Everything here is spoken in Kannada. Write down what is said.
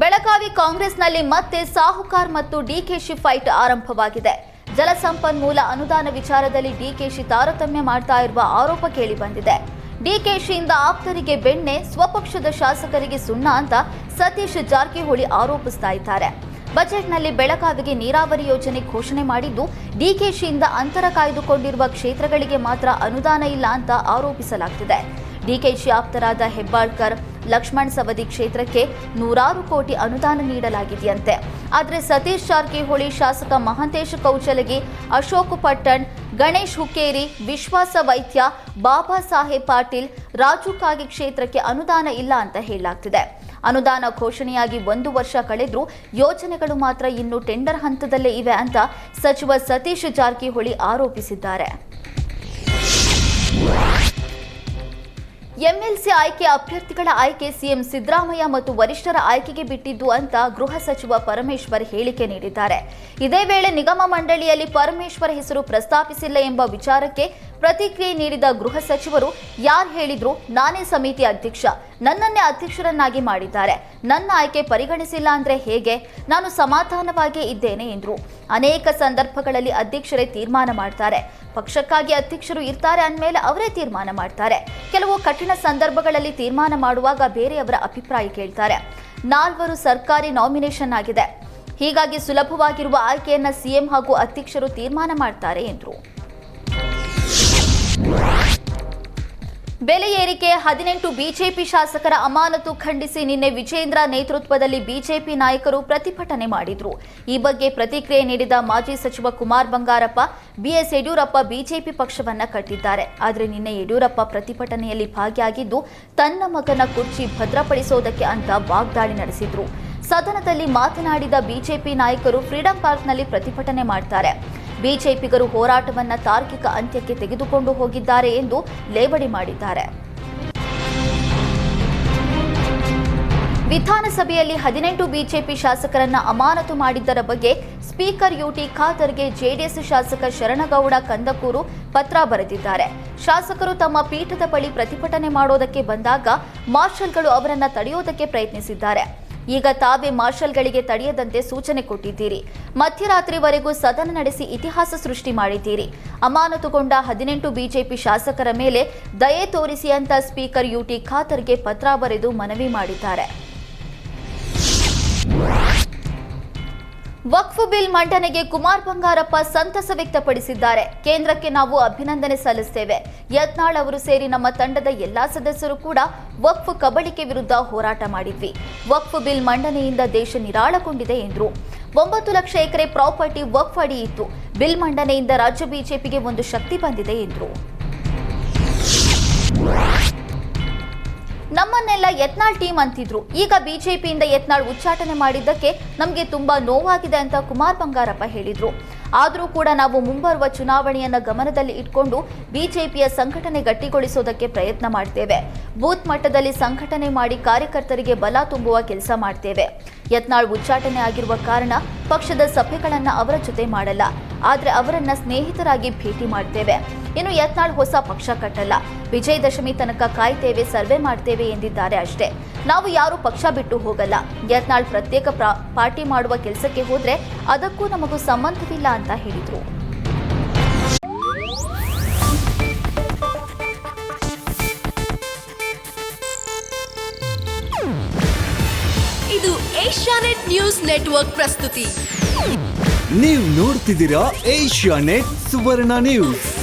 ಬೆಳಗಾವಿ ಕಾಂಗ್ರೆಸ್ನಲ್ಲಿ ಮತ್ತೆ ಸಾಹುಕಾರ್ ಮತ್ತು ಡಿಕೆಶಿ ಫೈಟ್ ಆರಂಭವಾಗಿದೆ. ಜಲಸಂಪನ್ಮೂಲ ಅನುದಾನ ವಿಚಾರದಲ್ಲಿ ಡಿಕೆಶಿ ತಾರತಮ್ಯ ಮಾಡ್ತಾ ಇರುವ ಆರೋಪ ಕೇಳಿಬಂದಿದೆ. ಡಿಕೆಶಿಯಿಂದ ಆಪ್ತರಿಗೆ ಬೆಣ್ಣೆ, ಸ್ವಪಕ್ಷದ ಶಾಸಕರಿಗೆ ಸುಣ್ಣ ಅಂತ ಸತೀಶ್ ಜಾರಕಿಹೊಳಿ ಆರೋಪಿಸ್ತಾ ಇದ್ದಾರೆ. ಬಜೆಟ್ನಲ್ಲಿ ಬೆಳಗಾವಿಗೆ ನೀರಾವರಿ ಯೋಜನೆ ಘೋಷಣೆ ಮಾಡಿದ್ದು ಡಿಕೆಶಿಯಿಂದ ಅಂತರ ಕಾಯ್ದುಕೊಂಡಿರುವ ಕ್ಷೇತ್ರಗಳಿಗೆ ಮಾತ್ರ ಅನುದಾನ ಇಲ್ಲ ಅಂತ ಆರೋಪಿಸಲಾಗ್ತಿದೆ. ಡಿಕೆಶಿ ಆಪ್ತರಾದ ಹೆಬ್ಬಾಳ್ಕರ್ ಲಕ್ಷ್ಮಣ್ ಸವದಿ ಕ್ಷೇತ್ರಕ್ಕೆ ನೂರಾರು ಕೋಟಿ ಅನುದಾನ ನೀಡಲಾಗಿದೆಯಂತೆ. ಆದರೆ ಸತೀಶ್ ಜಾರಕಿಹೊಳಿ ಶಾಸಕ ಮಹಾಂತೇಶ ಕೌಚಲಗಿ ಅಶೋಕ್ ಪಟ್ಟಣ್, ಗಣೇಶ್ ಹುಕ್ಕೇರಿ, ವಿಶ್ವಾಸ ವೈದ್ಯ, ಬಾಬಾ ಸಾಹೇಬ್ ಪಾಟೀಲ್, ರಾಜು ಕಾಗಿ ಕ್ಷೇತ್ರಕ್ಕೆ ಅನುದಾನ ಇಲ್ಲ ಅಂತ ಹೇಳಲಾಗ್ತಿದೆ. ಅನುದಾನ ಘೋಷಣೆಯಾಗಿ ಒಂದು ವರ್ಷ ಕಳೆದರೂ ಯೋಜನೆಗಳು ಮಾತ್ರ ಇನ್ನು ಟೆಂಡರ್ ಹಂತದಲ್ಲೇ ಇವೆ ಅಂತ ಸಚಿವ ಸತೀಶ್ ಜಾರಕಿಹೊಳಿ ಆರೋಪಿಸಿದ್ದಾರೆ. ಎಂಎಲ್ಸಿ ಆಯ್ಕೆ ಅಭ್ಯರ್ಥಿಗಳ ಆಯ್ಕೆ ಸಿಎಂ ಸಿದ್ದರಾಮಯ್ಯ ಮತ್ತು ವರಿಷ್ಠರ ಆಯ್ಕೆಗೆ ಬಿಟ್ಟಿದ್ದು ಅಂತ ಗೃಹ ಸಚಿವ ಪರಮೇಶ್ವರ್ ಹೇಳಿಕೆ ನೀಡಿದ್ದಾರೆ. ಇದೇ ವೇಳೆ ನಿಗಮ ಮಂಡಳಿಯಲ್ಲಿ ಪರಮೇಶ್ವರ್ ಹೆಸರು ಪ್ರಸ್ತಾಪಿಸಿಲ್ಲ ಎಂಬ ವಿಚಾರಕ್ಕೆ ಪ್ರತಿಕ್ರಿಯೆ ನೀಡಿದ ಗೃಹ ಸಚಿವರು, ಯಾರು ಹೇಳಿದ್ರು ನಾನೇ ಸಮಿತಿ ಅಧ್ಯಕ್ಷ, ನನ್ನನ್ನೇ ಅಧ್ಯಕ್ಷರನ್ನಾಗಿ ಮಾಡಿದ್ದಾರೆ. ನನ್ನ ಆಯ್ಕೆ ಪರಿಗಣಿಸಿಲ್ಲ ಅಂದ್ರೆ ಹೇಗೆ? ನಾನು ಸಮಾಧಾನವಾಗಿ ಇದ್ದೇನೆ ಎಂದರು. ಅನೇಕ ಸಂದರ್ಭಗಳಲ್ಲಿ ಅಧ್ಯಕ್ಷರೇ ತೀರ್ಮಾನ ಮಾಡ್ತಾರೆ. ಪಕ್ಷಕ್ಕಾಗಿ ಅಧ್ಯಕ್ಷರು ಇರ್ತಾರೆ ಅಂದಮೇಲೆ ಅವರೇ ತೀರ್ಮಾನ ಮಾಡ್ತಾರೆ. ಕೆಲವು ಕಠಿಣ ಸಂದರ್ಭಗಳಲ್ಲಿ ತೀರ್ಮಾನ ಮಾಡುವಾಗ ಬೇರೆಯವರ ಅಭಿಪ್ರಾಯ ಕೇಳ್ತಾರೆ. ನಾಲ್ವರು ಸರ್ಕಾರಿ ನಾಮಿನೇಷನ್ ಆಗಿದೆ. ಹೀಗಾಗಿ ಸುಲಭವಾಗಿರುವ ಆಯ್ಕೆಯನ್ನ ಸಿಎಂ ಹಾಗೂ ಅಧ್ಯಕ್ಷರು ತೀರ್ಮಾನ ಮಾಡ್ತಾರೆ ಎಂದರು. ಬೆಲೆ ಏರಿಕೆ, ಹದಿನೆಂಟು ಬಿಜೆಪಿ ಶಾಸಕರ ಅಮಾನತು ಖಂಡಿಸಿ ನಿನ್ನೆ ವಿಜೇಂದ್ರ ನೇತೃತ್ವದಲ್ಲಿ ಬಿಜೆಪಿ ನಾಯಕರು ಪ್ರತಿಭಟನೆ ಮಾಡಿದ್ರು. ಈ ಬಗ್ಗೆ ಪ್ರತಿಕ್ರಿಯೆ ನೀಡಿದ ಮಾಜಿ ಸಚಿವ ಕುಮಾರ್ ಬಂಗಾರಪ್ಪ, ಬಿಎಸ್ ಯಡಿಯೂರಪ್ಪ ಬಿಜೆಪಿ ಪಕ್ಷವನ್ನ ಕಟ್ಟಿದ್ದಾರೆ. ಆದರೆ ನಿನ್ನೆ ಯಡಿಯೂರಪ್ಪ ಪ್ರತಿಭಟನೆಯಲ್ಲಿ ಭಾಗಿಯಾಗಿದ್ದು, ತನ್ನ ಮಗನ ಕುರ್ಚಿ ಭದ್ರಪಡಿಸೋದಕ್ಕೆ ಅಂತ ವಾಗ್ದಾಳಿ ನಡೆಸಿದ್ರು. ಸದನದಲ್ಲಿ ಮಾತನಾಡಿದ ಬಿಜೆಪಿ ನಾಯಕರು, ಫ್ರೀಡಂ ಪಾರ್ಕ್ನಲ್ಲಿ ಪ್ರತಿಭಟನೆ ಮಾಡ್ತಾರೆ. ಬಿಜೆಪಿಗರು ಹೋರಾಟವನ್ನ ತಾರ್ಕಿಕ ಅಂತ್ಯಕ್ಕೆ ತೆಗೆದುಕೊಂಡು ಹೋಗಿದ್ದಾರೆ ಎಂದು ಲೇವಡಿ ಮಾಡಿದ್ದಾರೆ. ವಿಧಾನಸಭೆಯಲ್ಲಿ ಹದಿನೆಂಟು ಬಿಜೆಪಿ ಶಾಸಕರನ್ನ ಅಮಾನತು ಮಾಡಿದ್ದರ ಬಗ್ಗೆ ಸ್ಪೀಕರ್ ಯುಟಿ ಖಾದರ್ಗೆ ಜೆಡಿಎಸ್ ಶಾಸಕ ಶರಣಗೌಡ ಕಂದಕೂರು ಪತ್ರ ಬರೆದಿದ್ದಾರೆ. ಶಾಸಕರು ತಮ್ಮ ಪೀಠದ ಬಳಿ ಪ್ರತಿಭಟನೆ ಮಾಡೋದಕ್ಕೆ ಬಂದಾಗ ಮಾರ್ಷಲ್ಗಳು ಅವರನ್ನ ತಡೆಯೋದಕ್ಕೆ ಪ್ರಯತ್ನಿಸಿದ್ದಾರೆ. ಈಗ ತಾವೇ ಮಾರ್ಷಲ್ಗಳಿಗೆ ತಡೆಯದಂತೆ ಸೂಚನೆ ಕೊಟ್ಟಿದ್ದೀರಿ. ಮಧ್ಯರಾತ್ರಿವರೆಗೂ ಸದನ ನಡೆಸಿ ಇತಿಹಾಸ ಸೃಷ್ಟಿ ಮಾಡಿದ್ದೀರಿ. ಅಮಾನತುಗೊಂಡ ಹದಿನೆಂಟು ಬಿಜೆಪಿ ಶಾಸಕರ ಮೇಲೆ ದಯೆ ತೋರಿಸಿ ಅಂತ ಸ್ಪೀಕರ್ ಯುಟಿ ಖಾತರ್ಗೆ ಪತ್ರ ಬರೆದು ಮನವಿ ಮಾಡಿದ್ದಾರೆ. ವಕ್ಫ್ ಬಿಲ್ ಮಂಡನೆಗೆ ಕುಮಾರ್ ಬಂಗಾರಪ್ಪ ಸಂತಸ ವ್ಯಕ್ತಪಡಿಸಿದ್ದಾರೆ. ಕೇಂದ್ರಕ್ಕೆ ನಾವು ಅಭಿನಂದನೆ ಸಲ್ಲಿಸುತ್ತೇವೆ ಯತ್ನಾಳ್ ಅವರು ಸೇರಿ ನಮ್ಮ ತಂಡದ ಎಲ್ಲಾ ಸದಸ್ಯರು ಕೂಡ ವಕ್ಫ್ ಕಬಳಿಕೆ ವಿರುದ್ಧ ಹೋರಾಟ ಮಾಡಿದ್ವಿ. ವಕ್ಫ್ ಬಿಲ್ ಮಂಡನೆಯಿಂದ ದೇಶ ನಿರಾಳಗೊಂಡಿದೆ ಎಂದರು. ಒಂಬತ್ತು ಲಕ್ಷ ಎಕರೆ ಪ್ರಾಪರ್ಟಿ ವಕ್ಫ್ ಅಡಿ ಇತ್ತು. ಬಿಲ್ ಮಂಡನೆಯಿಂದ ರಾಜ್ಯ ಬಿಜೆಪಿಗೆ ಒಂದು ಶಕ್ತಿ ಬಂದಿದೆ ಎಂದರು. ನಮ್ಮನ್ನೆಲ್ಲ ಯತ್ನಾಳ್ ಟೀಮ್ ಅಂತಿದ್ರು. ಈಗ ಬಿಜೆಪಿಯಿಂದ ಯತ್ನಾಳ್ ಉಚ್ಚಾಟನೆ ಮಾಡಿದ್ದಕ್ಕೆ ನಮಗೆ ತುಂಬಾ ನೋವಾಗಿದೆ ಅಂತ ಕುಮಾರ್ ಬಂಗಾರಪ್ಪ ಹೇಳಿದ್ರು. ಆದರೂ ಕೂಡ ನಾವು ಮುಂಬರುವ ಚುನಾವಣೆಯನ್ನ ಗಮನದಲ್ಲಿ ಇಟ್ಕೊಂಡು ಬಿಜೆಪಿಯ ಸಂಘಟನೆ ಗಟ್ಟಿಗೊಳಿಸೋದಕ್ಕೆ ಪ್ರಯತ್ನ ಮಾಡ್ತೇವೆ. ಬೂತ್ ಮಟ್ಟದಲ್ಲಿ ಸಂಘಟನೆ ಮಾಡಿ ಕಾರ್ಯಕರ್ತರಿಗೆ ಬಲ ತುಂಬುವ ಕೆಲಸ ಮಾಡ್ತೇವೆ. ಯತ್ನಾಳ್ ಉಚ್ಚಾಟನೆ ಆಗಿರುವ ಕಾರಣ ಪಕ್ಷದ ಸಭೆಗಳನ್ನು ಅವರ ಜೊತೆ ಮಾಡಲ್ಲ. ಆದರೆ ಅವರನ್ನ ಸ್ನೇಹಿತರಾಗಿ ಭೇಟಿ ಮಾಡ್ತೇವೆ. ಇನ್ನು ಯತ್ನಾಳ್ ಹೊಸ ಪಕ್ಷ ಕಟ್ಟಲ್ಲ. ವಿಜಯದಶಮಿ ತನಕ ಕಾಯ್ತೇವೆ ಸರ್ವೆ ಮಾಡ್ತೇವೆ ಎಂದಿದ್ದಾರೆ ಅಷ್ಟೇ. ನಾವು ಯಾರು ಪಕ್ಷ ಬಿಟ್ಟು ಹೋಗಲ್ಲ. ಯತ್ನಾಳ್ ಪ್ರತ್ಯೇಕ ಪ್ರಾ- ಪಾರ್ಟಿ ಮಾಡುವ ಕೆಲಸಕ್ಕೆ ಹೋದ್ರೆ ಅದಕ್ಕೂ ನಮಗೂ ಸಂಬಂಧವಿಲ್ಲ ಅಂತ ಹೇಳಿದ್ರು. ಇದು ಏಷ್ಯಾನೆಟ್ ನ್ಯೂಸ್ ನೆಟ್ವರ್ಕ್ ಪ್ರಸ್ತುತಿ. ನೀವು ನೋಡ್ತಿದ್ದೀರಾ ಏಷ್ಯಾ ನೆಟ್ ಸುವರ್ಣ ನ್ಯೂಸ್.